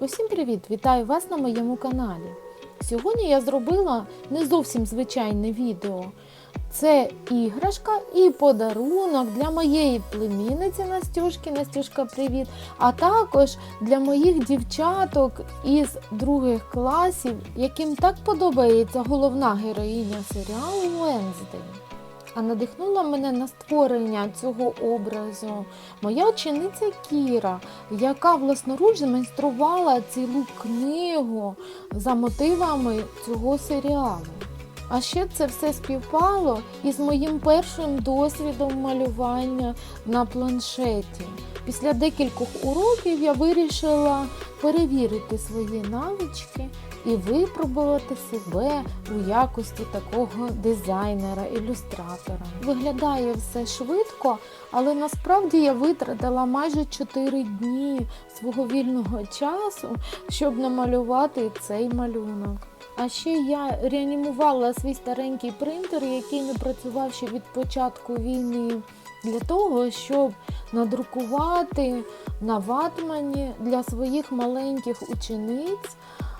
Усім привіт! Вітаю вас на моєму каналі. Сьогодні я зробила не зовсім звичайне відео. Це іграшка і подарунок для моєї племінниці Настюшки. Настюшка, привіт! А також для моїх дівчаток із других класів, яким так подобається головна героїня серіалу Венздей. А надихнула мене на створення цього образу моя учениця Кіра, яка власноруч змайструвала цілу книгу за мотивами цього серіалу. А ще це все співпало із моїм першим досвідом малювання на планшеті. Після декількох уроків я вирішила перевірити свої навички і випробувати себе у якості такого дизайнера-ілюстратора. Виглядає все швидко, але насправді я витратила майже 4 дні свого вільного часу, щоб намалювати цей малюнок. А ще я реанімувала свій старенький принтер, який не працював ще від початку війни, для того, щоб надрукувати на ватмані для своїх маленьких учениць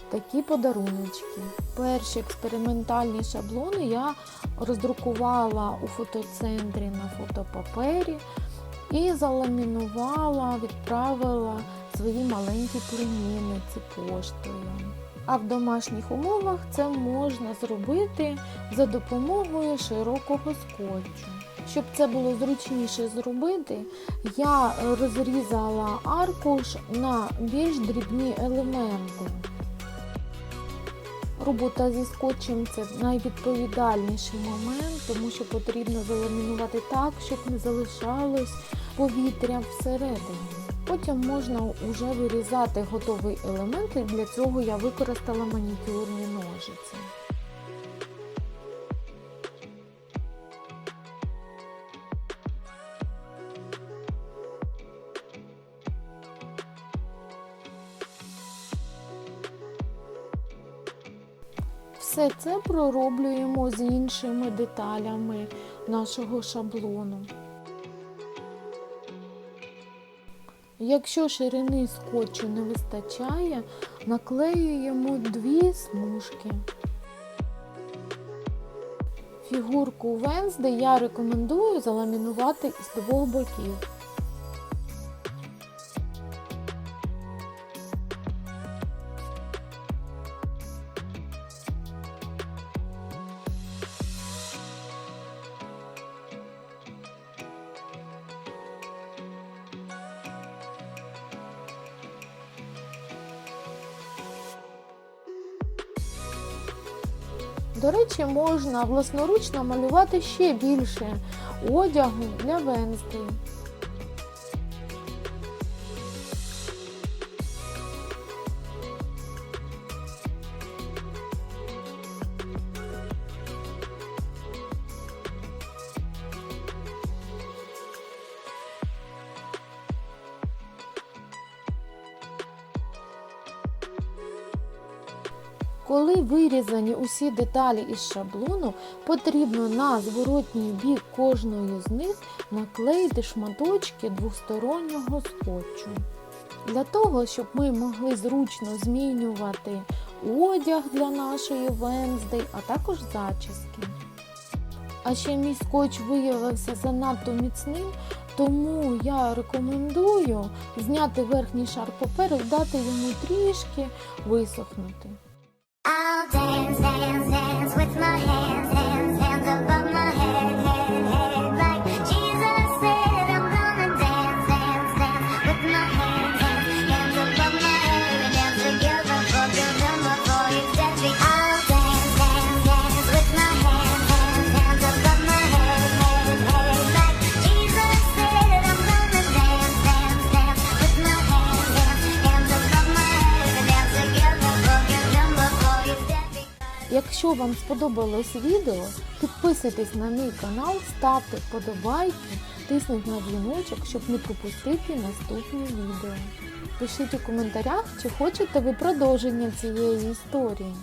такі подаруночки. Перші експериментальні шаблони я роздрукувала у фотоцентрі на фотопапері і заламінувала, відправила своїй маленькій племінниці поштою. А в домашніх умовах це можна зробити за допомогою широкого скотчу. Щоб це було зручніше зробити, я розрізала аркуш на більш дрібні елементи. Робота зі скотчем це найвідповідальніший момент, тому що потрібно заламінувати так, щоб не залишалось повітря всередині. Потім можна вже вирізати готовий елемент, і для цього я використала манікюрні ножиці. Все це пророблюємо з іншими деталями нашого шаблону. Якщо ширини скотчу не вистачає, наклеюємо дві смужки. Фігурку Венсди я рекомендую заламінувати з двох боків. До речі, можна власноручно малювати ще більше одягу для Венсди. Коли вирізані усі деталі із шаблону, потрібно на зворотній бік кожної з них наклеїти шматочки двостороннього скотчу. Для того, щоб ми могли зручно змінювати одяг для нашої Венздей, а також зачіски. А ще мій скотч виявився занадто міцним, тому я рекомендую зняти верхній шар паперу, дати йому трішки висохнути. With my hands, Якщо вам сподобалось відео, підписуйтесь на мій канал, ставте вподобайки, тисніть на дзвіночок, щоб не пропустити наступні відео. Пишіть у коментарях, чи хочете ви продовження цієї історії.